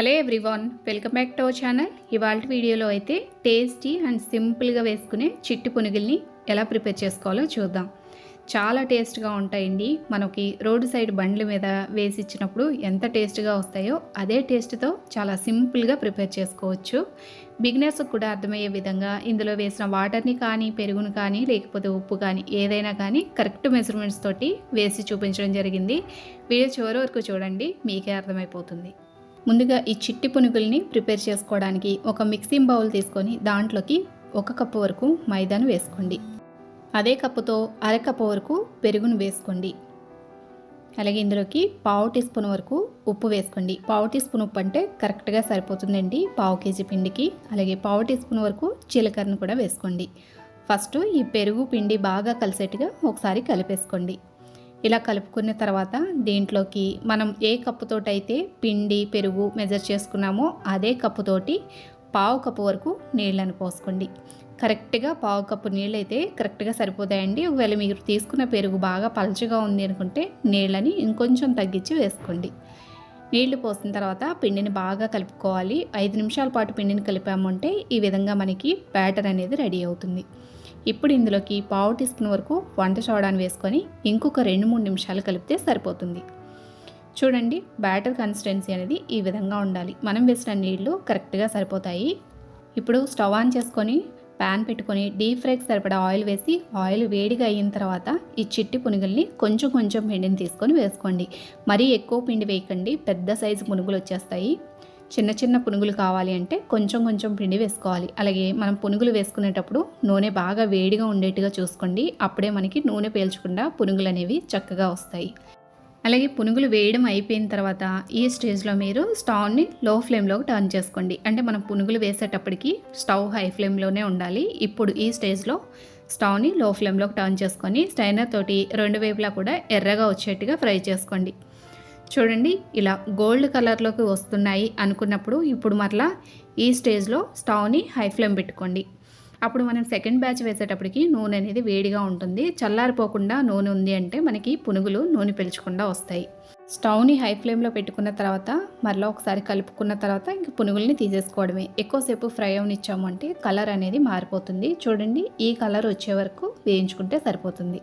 Hello everyone welcome back to our channel. ఇవాళ వీడియోలో అయితే టేస్టీ అండ్ సింపుల్గా వేసుకునే చిట్టి పునుగుల్ని ఎలా ప్రిపేర్ చేసుకోవాలో చూద్దాం. చాలా టేస్ట్గా ఉంటాయండి. మనకి రోడ్డు సైడ్ బండ్ల మీద వేసి ఇచ్చినప్పుడు ఎంత టేస్ట్గా వస్తాయో అదే టేస్ట్తో చాలా సింపుల్గా ప్రిపేర్ చేసుకోవచ్చు. బిగినర్స్కి కూడా అర్థమయ్యే విధంగా ఇందులో వేసిన వాటర్ని కానీ పెరుగును కానీ లేకపోతే ఉప్పు కానీ ఏదైనా కానీ కరెక్ట్ మెజర్మెంట్స్ తోటి వేసి చూపించడం జరిగింది. వీడియో చివరి వరకు చూడండి మీకే అర్థమైపోతుంది. ముందుగా ఈ చిట్టి పునుగుల్ని ప్రిపేర్ చేసుకోవడానికి ఒక మిక్సింగ్ బౌల్ తీసుకొని దాంట్లోకి ఒక కప్పు వరకు మైదాను వేసుకోండి. అదే కప్పుతో అరకప్పు వరకు పెరుగును వేసుకోండి. అలాగే ఇందులోకి పావు టీ స్పూన్ వరకు ఉప్పు వేసుకోండి. పావు టీ స్పూన్ ఉప్పు అంటే కరెక్ట్గా సరిపోతుందండి పావు కేజీ పిండికి. అలాగే పావు టీ స్పూన్ వరకు జీలకర్రను కూడా వేసుకోండి. ఫస్ట్ ఈ పెరుగు పిండి బాగా కలిసేట్టుగా ఒకసారి కలిపేసుకోండి. ఇలా కలుపుకున్న తర్వాత దీంట్లోకి మనం ఏ కప్పుతోటైతే పిండి పెరుగు మెజర్ చేసుకున్నామో అదే కప్పుతోటి పావు కప్పు వరకు నీళ్ళని పోసుకోండి. కరెక్ట్గా పావు కప్పు నీళ్ళు అయితే కరెక్ట్గా సరిపోతాయండి. ఒకవేళ మీరు తీసుకున్న పెరుగు బాగా పలచగా ఉంది అనుకుంటే నీళ్ళని ఇంకొంచెం తగ్గించి వేసుకోండి. నీళ్ళు పోసిన తర్వాత పిండిని బాగా కలుపుకోవాలి. ఐదు నిమిషాల పాటు పిండిని కలిపామంటే ఈ విధంగా మనకి బ్యాటర్ అనేది రెడీ అవుతుంది. ఇప్పుడు ఇందులోకి పావు టీ స్పూన్ వరకు వంట సోడాను వేసుకొని ఇంకొక రెండు మూడు నిమిషాలు కలిపితే సరిపోతుంది. చూడండి బ్యాటర్ కన్సిస్టెన్సీ అనేది ఈ విధంగా ఉండాలి. మనం వేసిన నీళ్ళు కరెక్ట్గా సరిపోతాయి. ఇప్పుడు స్టవ్ ఆన్ చేసుకొని ప్యాన్ పెట్టుకొని డీప్ ఫ్రైకి సరిపడా ఆయిల్ వేసి ఆయిల్ వేడిగా అయిన తర్వాత ఈ చిట్టి పునుగుల్ని కొంచెం కొంచెం పిండిని తీసుకొని వేసుకోండి. మరీ ఎక్కువ పిండి వేయకండి. పెద్ద సైజు పునుగులు వచ్చేస్తాయి. చిన్న చిన్న పునుగులు కావాలి అంటే కొంచెం కొంచెం పిండి వేసుకోవాలి. అలాగే మనం పునుగులు వేసుకునేటప్పుడు నూనె బాగా వేడిగా ఉండేట్టుగా చూసుకోండి. అప్పుడే మనకి నూనె పేల్చకుండా పునుగులు అనేవి చక్కగా వస్తాయి. అలాగే పునుగులు వేయడం అయిపోయిన తర్వాత ఈ స్టేజ్లో మీరు స్టవ్ని లో ఫ్లేమ్లోకి టర్న్ చేసుకోండి. అంటే మనం పునుగులు వేసేటప్పటికి స్టవ్ హై ఫ్లేమ్లోనే ఉండాలి. ఇప్పుడు ఈ స్టేజ్లో స్టవ్ని లో ఫ్లేమ్లోకి టర్న్ చేసుకొని స్టైనర్ తోటి రెండు వైపులా కూడా ఎర్రగా వచ్చేట్టుగా ఫ్రై చేసుకోండి. చూడండి ఇలా గోల్డ్ కలర్లోకి వస్తున్నాయి అనుకున్నప్పుడు ఇప్పుడు మరలా ఈ స్టేజ్లో స్టవ్ని హై ఫ్లేమ్ పెట్టుకోండి. అప్పుడు మనం సెకండ్ బ్యాచ్ వేసేటప్పటికి నూనె అనేది వేడిగా ఉంటుంది. చల్లారిపోకుండా నూనె ఉంది అంటే మనకి పునుగులు నూనె పిలుచకుండా వస్తాయి. స్టవ్ని హై ఫ్లేమ్లో పెట్టుకున్న తర్వాత మరలా ఒకసారి కలుపుకున్న తర్వాత ఇంక పునుగుల్ని తీసేసుకోవడమే. ఎక్కువసేపు ఫ్రై అవనిచ్చాము అంటే కలర్ అనేది మారిపోతుంది. చూడండి ఈ కలర్ వచ్చే వరకు వేయించుకుంటే సరిపోతుంది.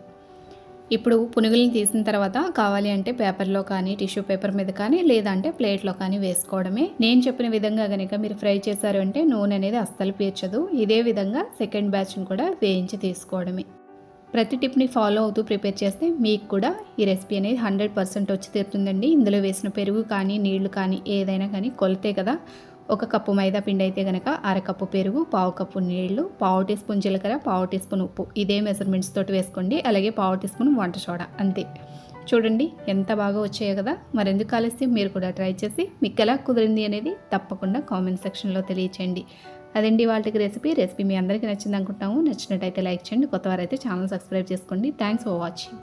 ఇప్పుడు పునుగులను తీసిన తర్వాత కావాలి అంటే పేపర్లో కానీ టిష్యూ పేపర్ మీద కానీ లేదంటే ప్లేట్లో కానీ వేసుకోవడమే. నేను చెప్పిన విధంగా కనుక మీరు ఫ్రై చేశారు అంటే నూనె అనేది అస్సలు పీర్చదు. ఇదే విధంగా సెకండ్ బ్యాచ్ని కూడా వేయించి తీసుకోవడమే. ప్రతి టిప్ని ఫాలో అవుతూ ప్రిపేర్ చేస్తే మీకు కూడా ఈ రెసిపీ అనేది హండ్రెడ్ పర్సెంట్ వచ్చి తీరుతుందండి. ఇందులో వేసిన పెరుగు కానీ నీళ్ళు కానీ ఏదైనా కానీ కొలితే కదా ఒక కప్పు మైదా పిండి అయితే కనుక అరకప్పు పెరుగు పావు కప్పు నీళ్ళు పావు టీ స్పూన్ జీలకర్ర పావు టీ స్పూన్ ఉప్పు. ఇదే మెజర్మెంట్స్ తోటి వేసుకోండి. అలాగే పావు టీ స్పూన్ వంట సోడా. అంతే. చూడండి ఎంత బాగా వచ్చాయో కదా. మరెందుకు ఆలస్యం? మీరు కూడా ట్రై చేసి మీకు ఎలా కుదిరింది అనేది తప్పకుండా కామెంట్ సెక్షన్లో తెలియచేయండి. అదండి వాళ్ళకి రెసిపీ. రెసిపీ మీ అందరికీ నచ్చింది అనుకుంటాము నచ్చినట్టయితే లైక్ చేయండి. కొత్తవారైతే ఛానల్ సబ్స్క్రైబ్ చేసుకోండి. Thanks for watching.